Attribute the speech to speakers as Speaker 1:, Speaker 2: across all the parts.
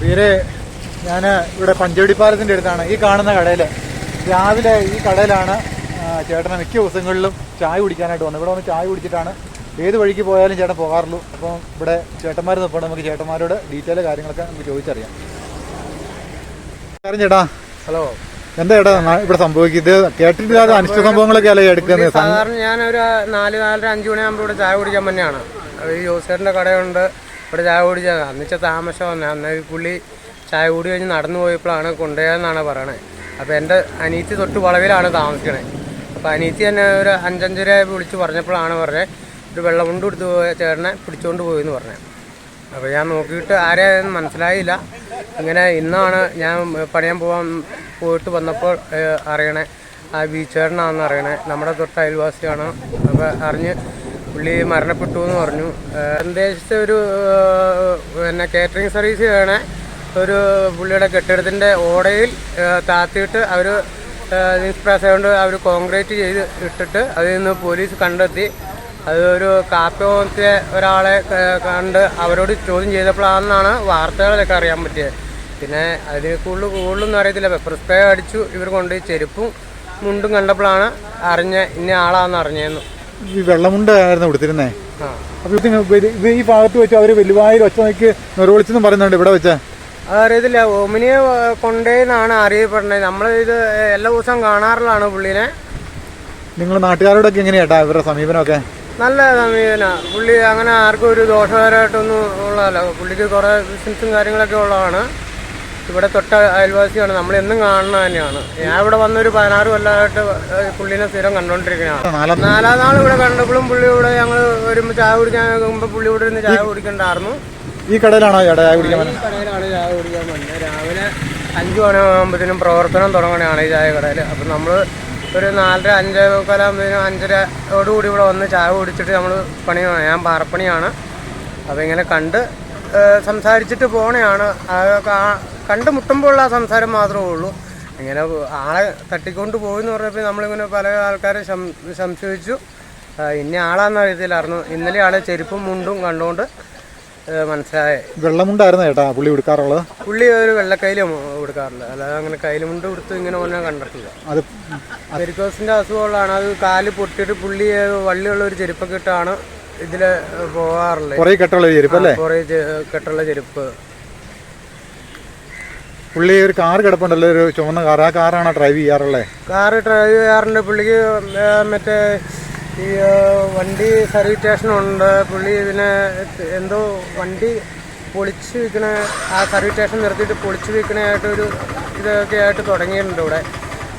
Speaker 1: പ്രിയരെ ഞാൻ ഇവിടെ പഞ്ചവടി പാലത്തിന്റെ അടുത്താണ്. ഈ കാണുന്ന കടയിൽ രാവിലെ ഈ കടയിലാണ് ചേട്ടനെ മിക്ക ദിവസങ്ങളിലും ചായ കുടിക്കാനായിട്ട് വന്നത്. ഇവിടെ വന്ന് ചായ കുടിച്ചിട്ടാണ് ഏത് വഴിക്ക് പോയാലും ചേട്ടൻ പോകാറുള്ളൂ. അപ്പം ഇവിടെ ചേട്ടന്മാർ നിൽപ്പുണ്ട് നമുക്ക് ചേട്ടന്മാരോട് ഡീറ്റെയിൽ കാര്യങ്ങളൊക്കെ നമുക്ക് ചോദിച്ചറിയാം. കാര്യം ചേട്ടാ
Speaker 2: ഹലോ.
Speaker 1: എന്താ ചേട്ടാ ഇവിടെ സംഭവിക്കുന്നത്? കേട്ടിട്ടില്ലാതെ അനിഷ്ട സംഭവങ്ങളൊക്കെ അല്ലേ എടുക്കുന്നത്? സാധാരണ
Speaker 2: സാധാരണ ഞാനൊരു നാല് നാലര അഞ്ച് മണിയാകുമ്പോൾ ഇവിടെ ചായ കുടിക്കാൻ തന്നെയാണ്. ഈ ജോസേട്ടന്റെ കടയുണ്ട്. ഇവിടെ ചായ കുടിച്ചത് അന്നിച്ച താമസം വന്നെ. അന്ന് പുള്ളി ചായ കൂടി കഴിഞ്ഞ് നടന്നു പോയപ്പോഴാണ് കൊണ്ടുപോയതെന്നാണ് പറയണത് അപ്പോൾ എന്റെ അനീത്തി തൊട്ട് വളവിലാണ് താമസിക്കണേ. അപ്പോൾ അനീത്തി തന്നെ ഒരു അഞ്ചഞ്ചര വിളിച്ച് പറഞ്ഞപ്പോഴാണ് പറഞ്ഞത് ഒരു വെള്ളം കൊണ്ട് കൊടുത്ത് പോയ ചേട്ടനെ പിടിച്ചുകൊണ്ട് പോയെന്ന് പറഞ്ഞത് അപ്പോൾ ഞാൻ നോക്കിയിട്ട് ആരെയും മനസ്സിലായില്ല. ഇങ്ങനെ ഇന്നാണ് ഞാൻ പണിയാൻ പോകാൻ പോയിട്ട് വന്നപ്പോൾ അറിയണേ ആ ബീച്ചേട്ടനാണെന്ന് അറിയണേ. നമ്മുടെ തൊട്ട് അയൽവാസിയാണ്. അപ്പോൾ അറിഞ്ഞ് പുള്ളി മരണപ്പെട്ടു എന്ന് പറഞ്ഞു. ഏഹ്, പ്രദേശത്തെ ഒരു പിന്നെ കാറ്ററിംഗ് സർവീസ് ചെയ്യണ ഒരു പുള്ളിയുടെ കെട്ടിടത്തിന്റെ ഓടയിൽ താത്തിയിട്ട് അവർ ഇൻസ്പ്രസ് കൊണ്ട് അവർ കോൺക്രീറ്റ് ചെയ്ത് ഇട്ടിട്ട് അതിൽ നിന്ന് പോലീസ് കണ്ടെത്തി. അതൊരു ഒരു കാപ്പിയോത്തെ ഒരാളെ കണ്ട് അവരോട് ചോദ്യം ചെയ്തപ്പോഴാണെന്നാണ് വാർത്തകളൊക്കെ അറിയാൻ പറ്റിയത് പിന്നെ അതിൽ കൂടുതൽ കൂടുതലൊന്നും അറിയത്തില്ല. പെപ്പർ സ്പ്രേ അടിച്ചു ഇവർ കൊണ്ട് ചെരുപ്പും മുണ്ടും കണ്ടപ്പോഴാണ് അറിഞ്ഞ ഇന്ന ആളാണെന്ന് അറിഞ്ഞതെന്ന്
Speaker 1: ഈ വെള്ളമുണ്ട് ആയിരുന്നു കൊടുത്തിരുന്നേ. അപ്പൊ ഇത് ഈ ഭാഗത്ത് വെച്ച് അവർ വലുവായി ഒച്ച നോക്കി നിറവിളിച്ചെന്നും പറയുന്നുണ്ട് ഇവിടെ വെച്ച.
Speaker 2: അതറിയത്തില്ല ഓമിനിയെ കൊണ്ടേന്നാണ് അറിയപ്പെടുന്നത്. നമ്മൾ ഇത് എല്ലാ ദിവസവും കാണാറുള്ളതാണ് പുള്ളീനെ.
Speaker 1: നിങ്ങൾ നാട്ടുകാരോടൊക്കെ എങ്ങനെയാട്ടാ ഇവരുടെ സമീപനമൊക്കെ?
Speaker 2: നല്ല സമീപന. പുള്ളി അങ്ങനെ ആർക്കും ഒരു ദോഷകരമായിട്ടൊന്നും ഉള്ളതല്ല. പുള്ളിക്ക് കുറേ ബിസിനസ്സും കാര്യങ്ങളൊക്കെ ഉള്ളതാണ്. ഇവിടെ തൊട്ട അയൽവാസിയാണ്. നമ്മൾ എന്നും കാണുന്ന തന്നെയാണ്. ഞാൻ ഇവിടെ വന്നൊരു പതിനാറ് കൊല്ലമായിട്ട് പുള്ളിനെ സ്ഥിരം കണ്ടുകൊണ്ടിരിക്കുകയാണ്
Speaker 1: നാലാം
Speaker 2: നാൾ ഇവിടെ കണ്ടപ്പോഴും പുള്ളി ഇവിടെ ഞങ്ങൾ വരുമ്പോൾ ചായ കുടിക്കാൻ പോകുമ്പോൾ പുള്ളി ഇവിടെ ഇരുന്ന് ചായ കുടിക്കണ്ടായിരുന്നു.
Speaker 1: ഈ കടയിലാണോ ചായ കുടിക്കാൻ?
Speaker 2: ഈ കടയിലാണ് ചായ കുടിക്കാൻ വന്നത്. രാവിലെ അഞ്ച് മണിയാകുമ്പോഴത്തേനും പ്രവർത്തനം തുടങ്ങണയാണ് ഈ ചായ കടയിൽ അപ്പം നമ്മൾ ഒരു നാലര അഞ്ചേ കാലാകുമ്പോഴത്തേനും അഞ്ചരയോടുകൂടി ഇവിടെ വന്ന് ചായ കുടിച്ചിട്ട് നമ്മൾ പണി ഞാൻ പാറപ്പണിയാണ്. അപ്പം ഇങ്ങനെ കണ്ട് സംസാരിച്ചിട്ട് പോണയാണ്. അത് കാ- കണ്ട് മുട്ടുമ്പോഴുള്ള ആ സംസാരം മാത്രമേ ഉള്ളൂ. ഇങ്ങനെ ആളെ തട്ടിക്കൊണ്ട് പോയെന്ന് പറഞ്ഞപ്പോൾ നമ്മളിങ്ങനെ പല ആൾക്കാരെ സംശയിച്ചു. ഇന്ന ആളാന്ന് അറിയത്തില്ലായിരുന്നു. ഇന്നലെ ആളെ ചെരുപ്പും മുണ്ടും കണ്ടുകൊണ്ട് മനസ്സിലായ.
Speaker 1: വെള്ളമുണ്ടായിരുന്നു ചേട്ടാ പുള്ളി എടുക്കാറുള്ളത്
Speaker 2: പുള്ളി ഒരു വെള്ളക്കൈലും കൊടുക്കാറില്ല അല്ലാതെ അങ്ങനെ കയ്യിലുമുണ്ട് കൊടുത്ത് ഇങ്ങനെ ഒന്നും കണ്ടിട്ടില്ല.
Speaker 1: അത്
Speaker 2: പെരിക്കോസിന്റെ അസുഖമുള്ളതാണ്. അത് കാൽ പൊട്ടിയിട്ട് പുള്ളി വള്ളിയുള്ള ഒരു ചെരുപ്പൊക്കെ ഇട്ടാണ് ഇതിൽ പോകാറുള്ളത്
Speaker 1: കുറേ കെട്ടുള്ള ചെരുപ്പ് അല്ലേ?
Speaker 2: കുറേ കെട്ടുള്ള ചെരുപ്പ്.
Speaker 1: പുള്ളി ഒരു കാർ കിടപ്പുണ്ടല്ലോ ഒരു ചുവന്ന കാർ. ആ കാറാണ് ഡ്രൈവ് ചെയ്യാറുള്ളത്
Speaker 2: കാർ ഡ്രൈവ് ചെയ്യാറുണ്ട്. പുള്ളിക്ക് മറ്റേ ഈ വണ്ടി സർവീസ് സ്റ്റേഷനുണ്ട് പുള്ളി ഇതിനെ എന്തോ വണ്ടി പൊളിച്ച് വിൽക്കണ ആ സർവീസ് സ്റ്റേഷൻ നിർത്തിയിട്ട് പൊളിച്ച് വിൽക്കണായിട്ടൊരു ഇതൊക്കെ ആയിട്ട് തുടങ്ങിയിട്ടുണ്ട് ഇവിടെ.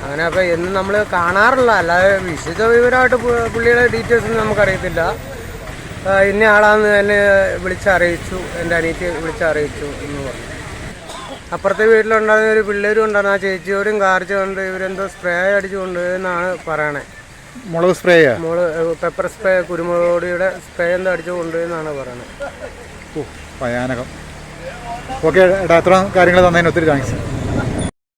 Speaker 2: അങ്ങനെ അപ്പോൾ എന്നും നമ്മൾ കാണാറില്ല അല്ലാതെ വിശുദ്ധ വിവരമായിട്ട് പുള്ളിയുടെ ഡീറ്റെയിൽസ് നമുക്കറിയത്തില്ല. ഇന്ന ആളാന്ന് എന്നെ വിളിച്ചറിയിച്ചു എന്റെ അനിയത്തി വിളിച്ചറിയിച്ചു എന്ന് പറഞ്ഞു. അപ്പുറത്തെ വീട്ടിലുണ്ടായിരുന്ന ഒരു പിള്ളേരും ഉണ്ടായിരുന്നു ആ ചേച്ചിയോടും കാർച്ചുകൊണ്ട് ഇവരെന്തോ സ്പ്രേ അടിച്ചുകൊണ്ട് എന്നാണ് പറയണേ.
Speaker 1: മുളക് സ്പ്രേ
Speaker 2: മുളക് പെപ്പർ സ്പ്രേ കുരുമുളക് പൊടിയുടെ സ്പ്രേ എന്തോ അടിച്ചു കൊണ്ടുവന്നാണ് പറയണത്
Speaker 1: ഓ ഭയാനകം. ഓക്കെ എടാ എത്ര കാര്യങ്ങൾ തന്നതിന് ഒത്തിരി താങ്ക്സ്